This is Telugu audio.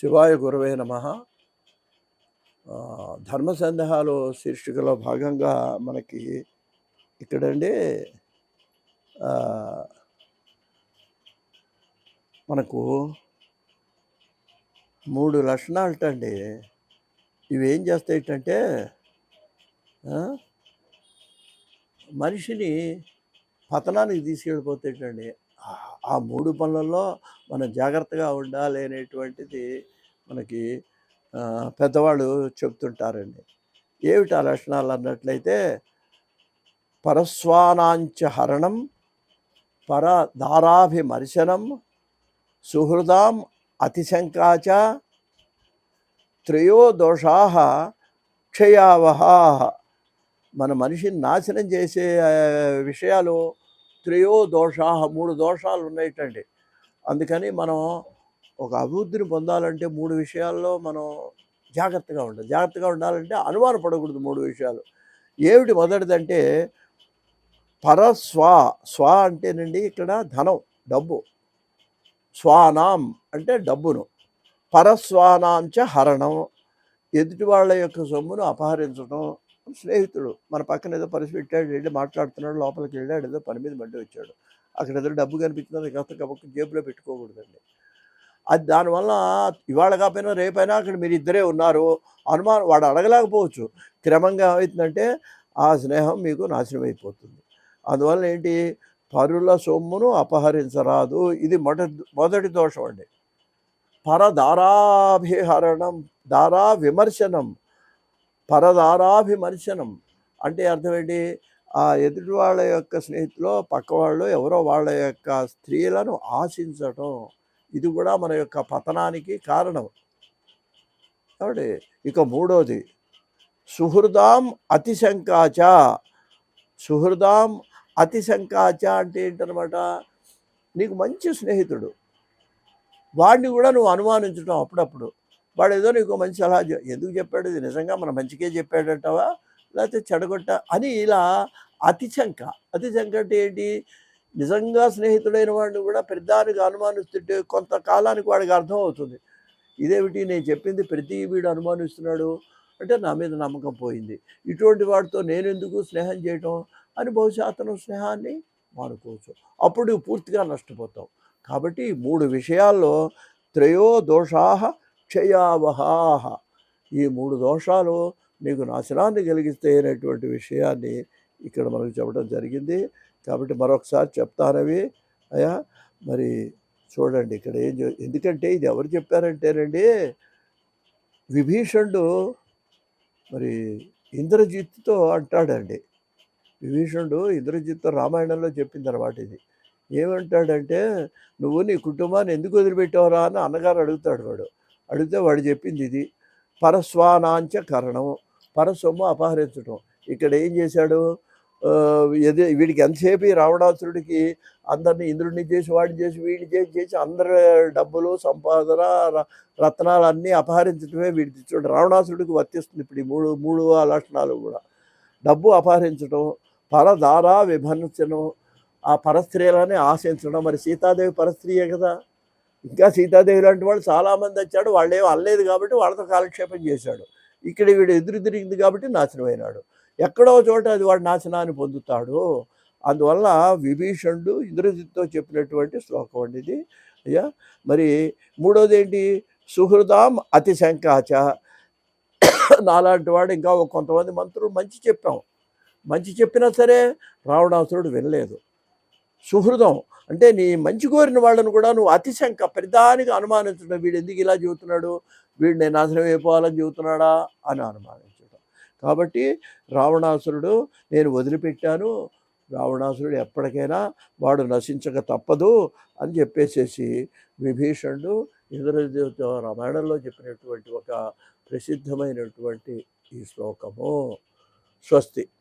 శివాయ గురవే నమ. ధర్మ సందేహాలు శీర్షికలో భాగంగా మనకి ఇక్కడండి మనకు మూడు లక్షణాలటండి. ఇవి ఏం చేస్తాయిటంటే మనిషిని పతనానికి తీసుకెళ్ళిపోతాయిటండి. ఆ- మూడు పనులలో మనం జాగ్రత్తగా ఉండాలి అనేటువంటిది మనకి పెద్దవాళ్ళు చెప్తుంటారండి. ఏమిటి ఆ లక్షణాలు అన్నట్లయితే పరస్వానాంచ హరణం పర దారాభిమర్శనం సుహృదాం అతిశంకాచ త్రయో దోషా క్షయావహా. మన మనిషిని నాశనం చేసే విషయాలు త్రయో దోష మూడు దోషాలు ఉన్నాయటండి. అందుకని మనం ఒక అభివృద్ధిని పొందాలంటే మూడు విషయాల్లో మనం జాగ్రత్తగా ఉండాలి. జాగ్రత్తగా ఉండాలంటే అనుమానపడకూడదు మూడు విషయాలు. ఏమిటి మొదటిదంటే పరస్వ స్వ అంటేనండి ఇక్కడ ధనం డబ్బు. స్వానాం అంటే డబ్బును. పరస్వానాంచ హరణం. ఎదుటి వాళ్ళ యొక్క సొమ్మును అపహరించడం స్నేహితుడు మన పక్కన ఏదో పరిస్థితి పెట్టాడు వెళ్ళి మాట్లాడుతున్నాడు లోపలికి వెళ్ళాడు ఏదో పని మీద మళ్ళీ వచ్చాడు. అక్కడ ఏదో డబ్బు కనిపించింది కాస్త కబక్క జేబులో పెట్టుకోకూడదండి. అది దానివల్ల ఇవాళ కాకపోయినా రేపైనా అక్కడ మీరు ఇద్దరే ఉన్నారు అనుమానం వాడు అడగలేకపోవచ్చు. క్రమంగా ఏమవుతుందంటే ఆ స్నేహం మీకు నాశనం అయిపోతుంది. అందువల్ల ఏంటి? పరుల సొమ్మును అపహరించరాదు. ఇది మొదటి మొదటి దోషం అండి. పరదారాభిహరణం దారా విమర్శనం పరదారాభిమర్శనం అంటే అర్థం ఏంటి? ఆ ఎదుటి వాళ్ళ యొక్క స్నేహితులు పక్క వాళ్ళు ఎవరో వాళ్ళ యొక్క స్త్రీలను ఆశించటం. ఇది కూడా మన యొక్క పతనానికి కారణం. కాబట్టి ఇక మూడోది. సుహృదాం అతిశంకాచ. సుహృదాం అతిశంకాచ అంటే ఏంటనమాట? నీకు మంచి స్నేహితుడు. వాడిని కూడా నువ్వు అనుమానించడం అప్పుడప్పుడు. వాడు ఏదో నీకు మంచి సలహా ఎందుకు చెప్పాడు? ఇది నిజంగా మన మంచికే చెప్పాడంటావా? లేకపోతే చెడగొట్ట అని ఇలా అతిశంక అతిశంక అంటే ఏంటి? నిజంగా స్నేహితుడైన వాడిని కూడా పెద్దానికి అనుమానిస్తుంటే కొంతకాలానికి వాడికి అర్థం అవుతుంది ఇదేమిటి? నేను చెప్పింది ప్రతి వీడు అనుమానిస్తున్నాడు అంటే నా మీద నమ్మకం పోయింది. ఇటువంటి వాడితో నేను ఎందుకు స్నేహం చేయటం? అని బహుశా అతను స్నేహాన్ని మానుకోవచ్చు. అప్పుడు పూర్తిగా నష్టపోతాం కాబట్టి మూడు విషయాల్లో త్రయో దోషా క్షయావహాహ. ఈ మూడు దోషాలు నీకు నాశనాన్ని కలిగిస్తే అనేటువంటి విషయాన్ని ఇక్కడ మనకు చెప్పడం జరిగింది. కాబట్టి మరొకసారి చెప్తానవి. అయ్యా మరి చూడండి ఇక్కడ ఏం చే- ఎందుకంటే ఇది ఎవరు చెప్పారంటేనండి విభీషణుడు మరి ఇంద్రజిత్తుతో అంటాడండి. విభీషణుడు ఇంద్రజిత్తు రామాయణంలో చెప్పిందనమాట ఇది. ఏమంటాడంటే నువ్వు నీ కుటుంబాన్ని ఎందుకు వదిలిపెట్టావురా? అని అన్నగారు అడుగుతాడు వాడు. అడిగితే వాడు చెప్పింది ఇది. పరస్వానాంచ కరణం. పరస్వము అపహరించడం ఇక్కడ ఏం చేశాడు? ఎదే ఎది వీడికి ఎంతసేపు రావణాసురుడికి అందరిని ఇంద్రుడిని చేసి వాడిని చేసి వీడిని చేసి చేసి అందరి డబ్బులు సంపాదన ర- రత్నాలు అన్నీ అపహరించడమే వీడికి చూడండి రావణాసురుడికి వర్తిస్తుంది ఇప్పుడు ఈ మూడు మూడు లక్షణాలు కూడా. డబ్బు అపహరించడం పరదారా విభజించడం ఆ పరస్త్రీలని ఆశించడం మరి సీతాదేవి పరస్త్రీయే కదా? ఇంకా సీతాదేవి లాంటి వాళ్ళు చాలామంది వచ్చాడు. వాళ్ళు ఏం కాబట్టి వాళ్ళతో కాలక్షేపం చేశాడు. ఇక్కడ వీడు ఎదురు తిరిగింది కాబట్టి నాశనమైనాడు. ఎక్కడో చోట అది వాడు నాశనాన్ని పొందుతాడు. అందువల్ల విభీషణుడు ఇంద్రజిత్తో చెప్పినటువంటి శ్లోకం అండి ఇది. అయ్యా మరి మూడోది ఏంటి సుహృదాం అతి శంకాచ. నాలాంటి వాడు ఇంకా కొంతమంది మంత్రులు మంచి చెప్పాం. మంచి చెప్పినా సరే రావణాసురుడు వినలేదు. సుహృదం. అంటే నీ మంచి కోరిన వాళ్ళను కూడా నువ్వు అతిశంక ప్రధానిగా అనుమానించడం వీడు ఎందుకు ఇలా చెబుతున్నాడు? వీడు నేను నాశనం అయిపోవాలని చెబుతున్నాడా? అని అనుమానించడం. కాబట్టి రావణాసురుడు నేను వదిలిపెట్టాను రావణాసురుడు ఎప్పటికైనా వాడు నశించక తప్పదు అని చెప్పేసేసి విభీషణుడు ఇతర రామాయణంలో చెప్పినటువంటి ఒక ప్రసిద్ధమైనటువంటి ఈ శ్లోకము. స్వస్తి.